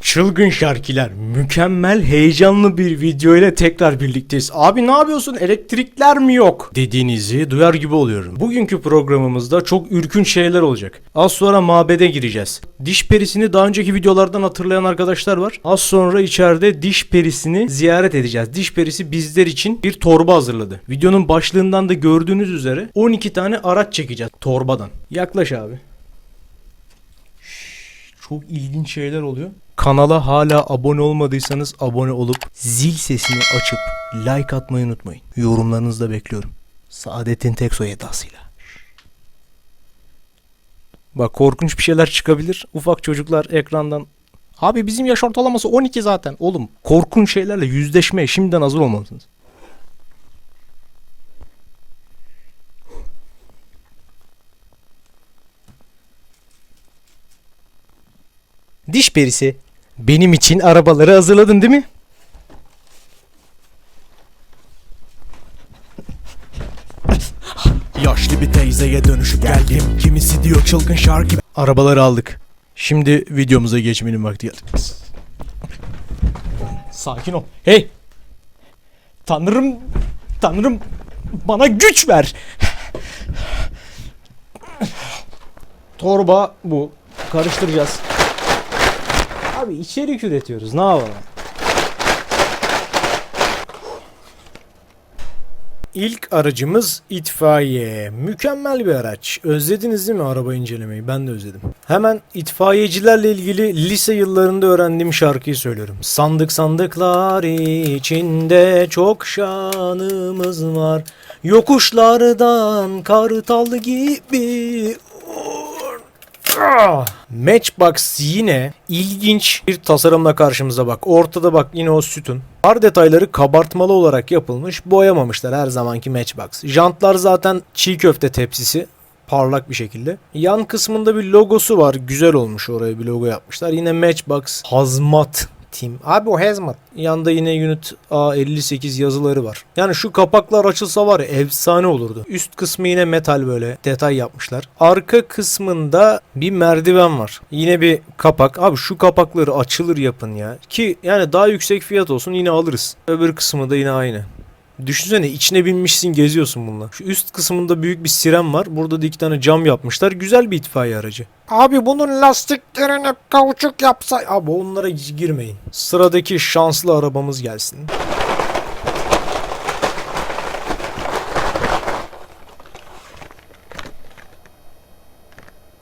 Çılgın şarkılar, mükemmel, heyecanlı bir video ile tekrar birlikteyiz. Abi ne yapıyorsun? Elektrikler mi yok? Dediğinizi duyar gibi oluyorum. Bugünkü programımızda çok ürkünç şeyler olacak. Az sonra mabede gireceğiz. Diş perisini daha önceki videolardan hatırlayan arkadaşlar var. Az sonra içeride diş perisini ziyaret edeceğiz. Diş perisi bizler için bir torba hazırladı. Videonun başlığından da gördüğünüz üzere 12 tane araç çekeceğiz torbadan. Yaklaş abi. Çok ilginç şeyler oluyor. Kanala hala abone olmadıysanız abone olup zil sesini açıp like atmayı unutmayın. Yorumlarınızı da bekliyorum. Saadettin Teksoy edasıyla. Bak korkunç bir şeyler çıkabilir. Ufak çocuklar ekrandan Abi bizim yaş ortalaması 12 zaten. Oğlum korkunç şeylerle yüzleşmeye şimdiden hazır olmalısınız. Diş perisi. Benim için arabaları hazırladın değil mi? Yaşlı bir teyzeye dönüşüp geldim Kimisi diyor çılgın şarkı Arabaları aldık. Şimdi videomuza geçmenin vakti geldi. Sakin ol. Hey! Tanrım, Tanrım bana güç ver. Torba bu. Karıştıracağız. Abi içerik üretiyoruz. Ne yapalım? İlk aracımız itfaiye. Mükemmel bir araç. Özlediniz değil mi araba incelemeyi? Ben de özledim. Hemen itfaiyecilerle ilgili lise yıllarında öğrendiğim şarkıyı söylüyorum. Sandık sandıklar içinde çok şanımız var. Yokuşlardan kartal gibi Ah! Matchbox yine ilginç bir tasarımla karşımıza bak. Ortada bak yine o sütun. Far detayları kabartmalı olarak yapılmış. Boyamamışlar her zamanki Matchbox. Jantlar zaten çiğ köfte tepsisi. Parlak bir şekilde. Yan kısmında bir logosu var. Güzel olmuş oraya bir logo yapmışlar. Yine Matchbox Hazmat Team. Abi o hazmat. Yanda yine Unit A58 yazıları var. Yani şu kapaklar açılsa var ya efsane olurdu. Üst kısmı yine metal böyle detay yapmışlar. Arka kısmında bir merdiven var. Yine bir kapak. Abi şu kapakları açılır yapın ya. Ki yani daha yüksek fiyat olsun yine alırız. Öbür kısmı da yine aynı. Düşünsene içine binmişsin geziyorsun bununla. Şu üst kısmında büyük bir siren var. Burada da iki tane cam yapmışlar. Güzel bir itfaiye aracı. Abi bunun lastiklerini kauçuk yapsa... Abi onlara hiç girmeyin. Sıradaki şanslı arabamız gelsin.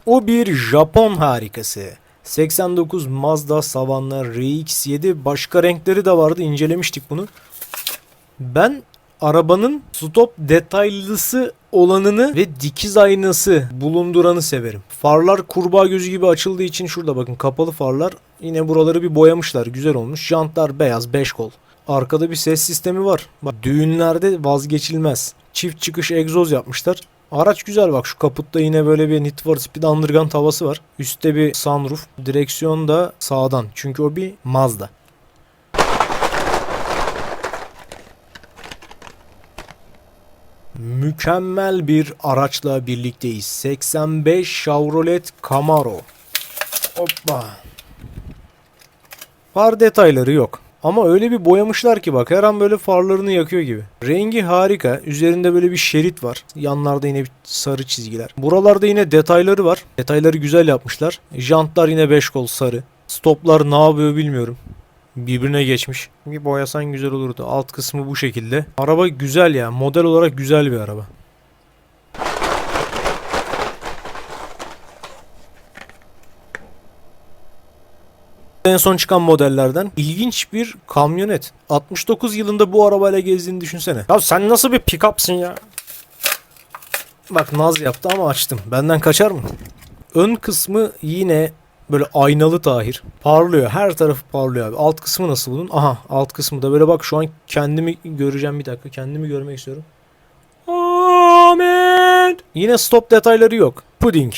O bir Japon harikası. 89 Mazda Savanna RX-7 başka renkleri de vardı incelemiştik bunu. Ben arabanın stop detaylısı olanını ve dikiz aynası bulunduranı severim. Farlar kurbağa gözü gibi açıldığı için şurada bakın kapalı farlar. Yine buraları bir boyamışlar. Güzel olmuş. Jantlar beyaz 5 kol. Arkada bir ses sistemi var. Bak düğünlerde vazgeçilmez. Çift çıkış egzoz yapmışlar. Araç güzel bak şu kaputta yine böyle bir Need for Speed Underground havası var. Üstte bir sunroof. Direksiyon da sağdan. Çünkü o bir Mazda. Mükemmel bir araçla birlikteyiz. 85 Chevrolet Camaro. Hoppa. Far detayları yok. Ama öyle bir boyamışlar ki bak her an böyle farlarını yakıyor gibi. Rengi harika. Üzerinde böyle bir şerit var. Yanlarda yine bir sarı çizgiler. Buralarda yine detayları var. Detayları güzel yapmışlar. Jantlar yine 5 kol sarı. Stoplar ne yapıyor bilmiyorum. Birbirine geçmiş. Bir boyasan güzel olurdu. Alt kısmı bu şekilde. Araba güzel ya. Model olarak güzel bir araba. En son çıkan modellerden ilginç bir kamyonet. 69 yılında bu arabayla gezdiğini düşünsene. Ya sen nasıl bir pick-up'sın ya? Bak naz yaptı ama açtım. Benden kaçar mı? Ön kısmı yine böyle aynalı tahir. Parlıyor. Her tarafı parlıyor abi. Alt kısmı nasıl bunun? Aha alt kısmı da böyle bak şu an kendimi göreceğim bir dakika. Kendimi görmek istiyorum. Amen. Yine stop detayları yok. Pudding.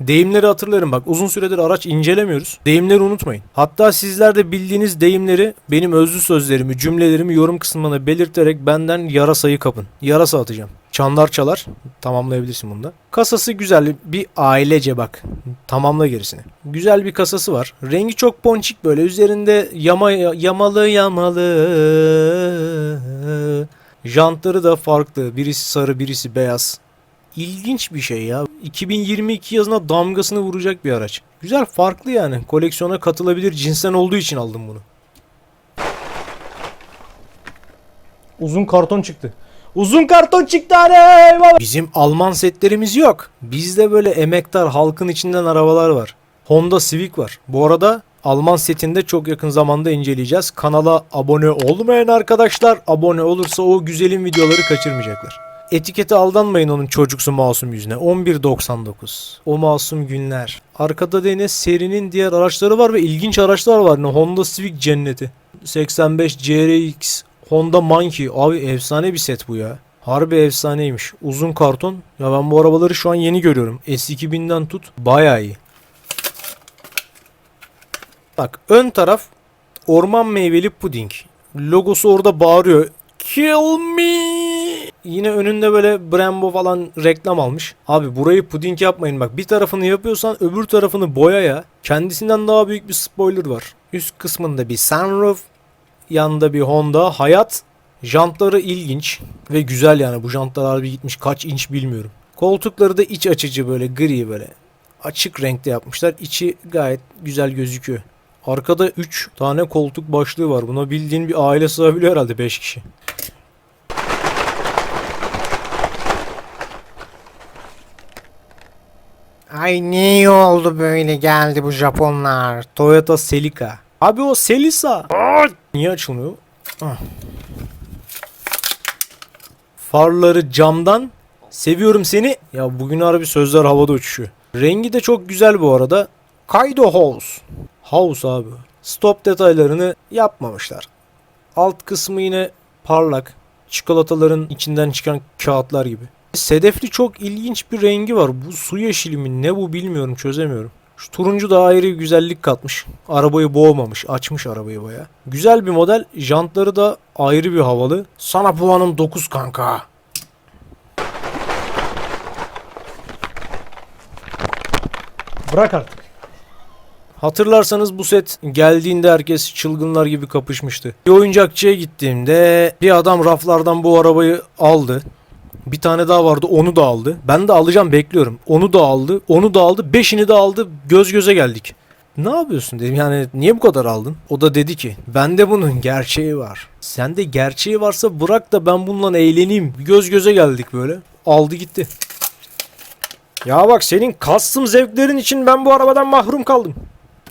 Deyimleri hatırlarım bak uzun süredir araç incelemiyoruz. Deyimleri unutmayın. Hatta sizler de bildiğiniz deyimleri benim özlü sözlerimi, cümlelerimi yorum kısmına belirterek benden yarasayı kapın. Yarasa atacağım. Çanlar çalar. Tamamlayabilirsin bunu da. Kasası güzel. Bir ailece bak. Tamamla gerisini. Güzel bir kasası var. Rengi çok ponçik böyle. Üzerinde yama, yamalı yamalı. Jantları da farklı. Birisi sarı, birisi beyaz. İlginç bir şey ya. 2022 yazına damgasını vuracak bir araç. Güzel, farklı yani. Koleksiyona katılabilir cinsten olduğu için aldım bunu. Uzun karton çıktı. Uzun karton çıktı eyvallah. Bizim Alman setlerimiz yok. Bizde böyle emektar halkın içinden arabalar var. Honda Civic var. Bu arada Alman setinde çok yakın zamanda inceleyeceğiz. Kanala abone olmayan arkadaşlar abone olursa o güzelim videoları kaçırmayacaklar. Etikete aldanmayın onun çocuksu masum yüzüne. 11.99. O masum günler. Arkada da yine serinin diğer araçları var ve ilginç araçlar var. Ne Honda Civic cenneti. 85 CRX Honda Monkey. Abi efsane bir set bu ya. Harbi efsaneymiş. Uzun karton. Ya ben bu arabaları şu an yeni görüyorum. S2000'den tut. Bayağı iyi. Bak ön taraf orman meyveli puding. Logosu orada bağırıyor. Kill me. Yine önünde böyle Brembo falan reklam almış. Abi burayı puding yapmayın bak. Bir tarafını yapıyorsan öbür tarafını boya ya. Kendisinden daha büyük bir spoiler var. Üst kısmında bir sunroof. Yanında bir Honda. Hayat. Jantları ilginç ve güzel yani. Bu jantlar harbi gitmiş kaç inç bilmiyorum. Koltukları da iç açıcı böyle gri böyle. Açık renkte yapmışlar. İçi gayet güzel gözüküyor. Arkada 3 tane koltuk başlığı var. Buna bildiğin bir aile sığabiliyor herhalde 5 kişi. Ay ne iyi oldu böyle geldi bu Japonlar. Toyota Celica. Abi o Selisa. Aa, niye açılmıyor? Ah. Farları camdan. Seviyorum seni. Ya bugün harbi sözler havada uçuşuyor. Rengi de çok güzel bu arada. Kaido House. House abi. Stop detaylarını yapmamışlar. Alt kısmı yine parlak. Çikolataların içinden çıkan kağıtlar gibi. Sedefli çok ilginç bir rengi var. Bu su yeşili mi ne bu bilmiyorum çözemiyorum. Şu turuncu da ayrı bir güzellik katmış. Arabayı boğmamış. Açmış arabayı baya. Güzel bir model. Jantları da ayrı bir havalı. Sana puanım 9 kanka. Bırak artık. Hatırlarsanız bu set geldiğinde herkes çılgınlar gibi kapışmıştı. Bir oyuncakçıya gittiğimde bir adam raflardan bu arabayı aldı. Bir tane daha vardı onu da aldı. Ben de alacağım bekliyorum. Onu da aldı. Onu da aldı. Beşini de aldı. Göz göze geldik. Ne yapıyorsun dedim yani niye bu kadar aldın? O da dedi ki bende bunun gerçeği var. Sende gerçeği varsa bırak da ben bununla eğleneyim. Göz göze geldik böyle. Aldı gitti. Ya bak senin custom zevklerin için ben bu arabadan mahrum kaldım.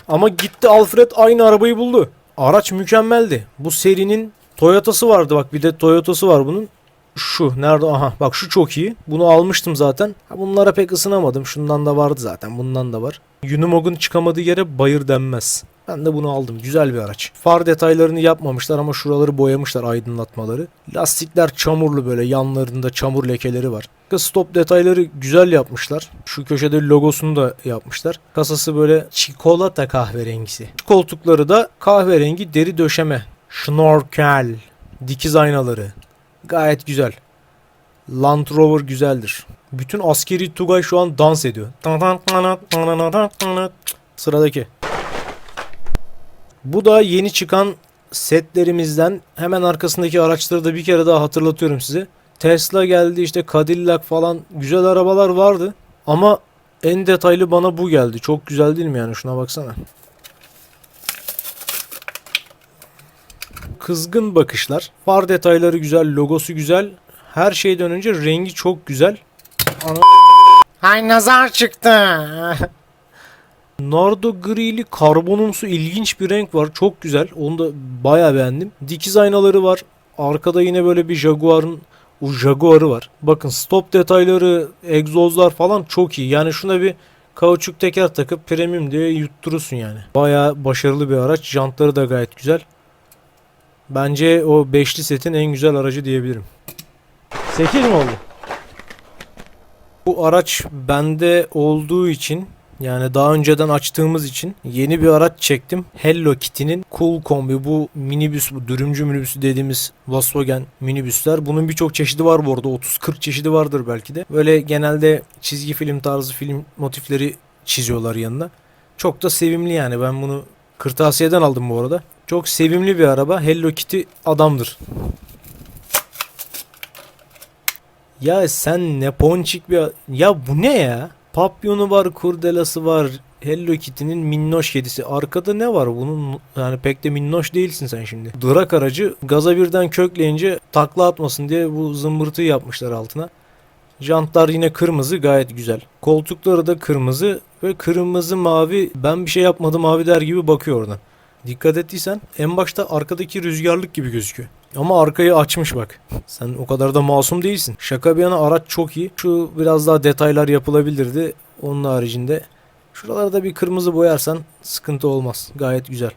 Ama gitti Alfred aynı arabayı buldu. Araç mükemmeldi. Bu serinin Toyota'sı vardı bak bir de Toyota'sı var bunun. Şu nerede? Aha bak şu çok iyi. Bunu almıştım zaten. Ha, bunlara pek ısınamadım. Şundan da vardı zaten. Bundan da var. Unimog'un çıkamadığı yere bayır denmez. Ben de bunu aldım. Güzel bir araç. Far detaylarını yapmamışlar ama şuraları boyamışlar aydınlatmaları. Lastikler çamurlu böyle yanlarında çamur lekeleri var. Stop detayları güzel yapmışlar. Şu köşede logosunu da yapmışlar. Kasası böyle çikolata kahverengisi. Koltukları da kahverengi deri döşeme. Şnorkel. Dikiz aynaları. Gayet güzel. Land Rover güzeldir. Bütün askeri Tugay şu an dans ediyor. Sıradaki. Bu da yeni çıkan setlerimizden hemen arkasındaki araçları da bir kere daha hatırlatıyorum size. Tesla geldi işte Cadillac falan güzel arabalar vardı. Ama en detaylı bana bu geldi. Çok güzel değil mi yani şuna baksana. Kızgın bakışlar. Far detayları güzel, logosu güzel. Her şeyden önce rengi çok güzel. Ay nazar çıktı. Nardo grili karbonumsu ilginç bir renk var. Çok güzel. Onu da bayağı beğendim. Dikiz aynaları var. Arkada yine böyle bir Jaguar'ın o Jaguar'ı var. Bakın stop detayları, egzozlar falan çok iyi. Yani şuna bir kauçuk teker takıp premium diye yutturursun yani. Bayağı başarılı bir araç. Jantları da gayet güzel. Bence o beşli setin en güzel aracı diyebilirim. 8 mi oldu? Bu araç bende olduğu için Yani daha önceden açtığımız için yeni bir araç çektim. Hello Kitty'nin Cool Kombi bu minibüs bu dürümcü minibüsü dediğimiz Volkswagen minibüsler. Bunun birçok çeşidi var bu arada. 30-40 çeşidi vardır belki de. Böyle genelde çizgi film tarzı film motifleri çiziyorlar yanına. Çok da sevimli yani. Ben bunu kırtasiyeden aldım bu arada. Çok sevimli bir araba. Hello Kitty adamdır. Ya sen ne ponçik bir... Ya bu ne ya? Papyonu var, kurdelası var. Hello Kitty'nin minnoş kedisi. Arkada ne var bunun? Yani pek de minnoş değilsin sen şimdi. Drak aracı gaza birden kökleyince takla atmasın diye bu zımbırtıyı yapmışlar altına. Jantlar yine kırmızı gayet güzel. Koltukları da kırmızı ve kırmızı mavi ben bir şey yapmadım mavi der gibi bakıyor oradan. Dikkat ettiysen en başta arkadaki rüzgarlık gibi gözüküyor. Ama arkayı açmış bak. Sen o kadar da masum değilsin. Şaka bir yana araç çok iyi. Şu biraz daha detaylar yapılabilirdi. Onun haricinde şuralarda bir kırmızı boyarsan sıkıntı olmaz. Gayet güzel.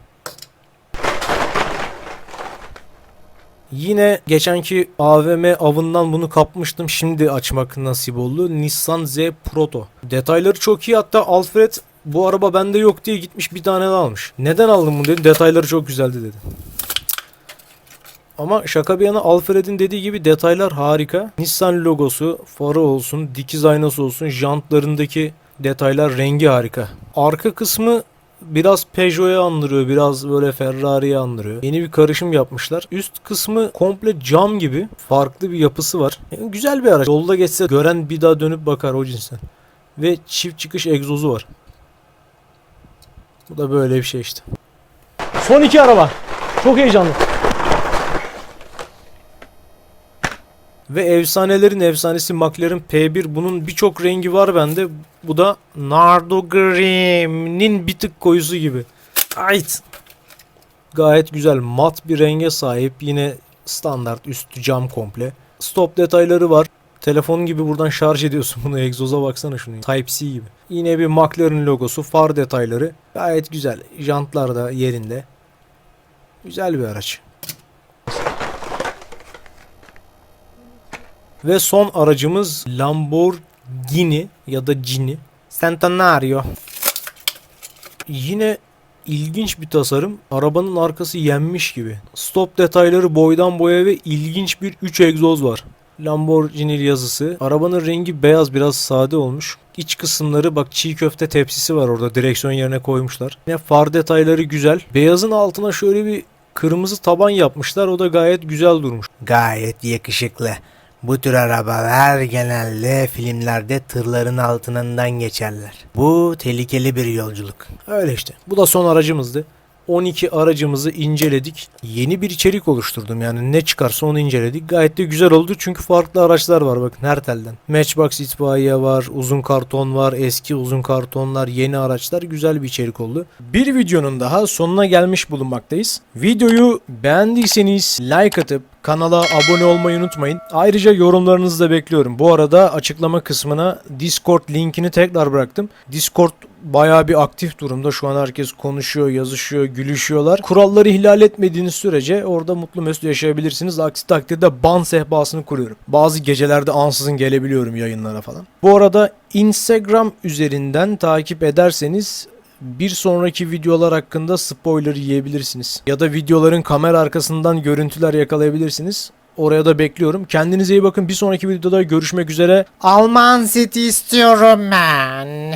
Yine geçenki AVM avından bunu kapmıştım. Şimdi açmak nasip oldu. Nissan Z Proto. Detayları çok iyi. Hatta Alfred bu araba bende yok diye gitmiş bir tane almış. Neden aldın bunu dedi. Detayları çok güzeldi dedi. Ama şaka bir yana Alfred'in dediği gibi detaylar harika. Nissan logosu, farı olsun, dikiz aynası olsun, jantlarındaki detaylar rengi harika. Arka kısmı biraz Peugeot'u andırıyor, biraz böyle Ferrari'yi andırıyor. Yeni bir karışım yapmışlar. Üst kısmı komple cam gibi. Farklı bir yapısı var. Yani güzel bir araç. Yolda geçse gören bir daha dönüp bakar o cinsten. Ve çift çıkış egzozu var. Bu da böyle bir şey işte. Son iki araba. Çok heyecanlı. Ve efsanelerin efsanesi McLaren P1 bunun birçok rengi var bende. Bu da Nardo Grimm'nin bir tık koyusu gibi. Ait. Gayet güzel mat bir renge sahip. Yine standart üstü cam komple. Stop detayları var. Telefon gibi buradan şarj ediyorsun bunu. Egzoza baksana şunu. Type-C gibi. Yine bir McLaren logosu, far detayları. Gayet güzel. Jantlar da yerinde. Güzel bir araç. Ve son aracımız Lamborghini ya da Cini Centenario. Yine ilginç bir tasarım. Arabanın arkası yenmiş gibi. Stop detayları boydan boya ve ilginç bir 3 egzoz var. Lamborghini yazısı. Arabanın rengi beyaz biraz sade olmuş. İç kısımları bak çiğ köfte tepsisi var orada direksiyon yerine koymuşlar. Yine far detayları güzel. Beyazın altına şöyle bir kırmızı taban yapmışlar. O da gayet güzel durmuş. Gayet yakışıklı. Bu tür arabalar genelde filmlerde tırların altından geçerler. Bu tehlikeli bir yolculuk. Öyle işte. Bu da son aracımızdı. 12 aracımızı inceledik. Yeni bir içerik oluşturdum yani ne çıkarsa onu inceledik. Gayet de güzel oldu çünkü farklı araçlar var bakın her telden. Matchbox itfaiye var, uzun karton var, eski uzun kartonlar, yeni araçlar güzel bir içerik oldu. Bir videonun daha sonuna gelmiş bulunmaktayız. Videoyu beğendiyseniz like atıp Kanala abone olmayı unutmayın. Ayrıca yorumlarınızı da bekliyorum. Bu arada açıklama kısmına Discord linkini tekrar bıraktım. Discord bayağı bir aktif durumda. Şu an herkes konuşuyor, yazışıyor, gülüşüyorlar. Kuralları ihlal etmediğiniz sürece orada mutlu mesut yaşayabilirsiniz. Aksi takdirde ban sehpasını kuruyorum. Bazı gecelerde ansızın gelebiliyorum yayınlara falan. Bu arada Instagram üzerinden takip ederseniz bir sonraki videolar hakkında spoiler yiyebilirsiniz. Ya da videoların kamera arkasından görüntüler yakalayabilirsiniz. Oraya da bekliyorum. Kendinize iyi bakın. Bir sonraki videoda görüşmek üzere. Alman City istiyorum ben.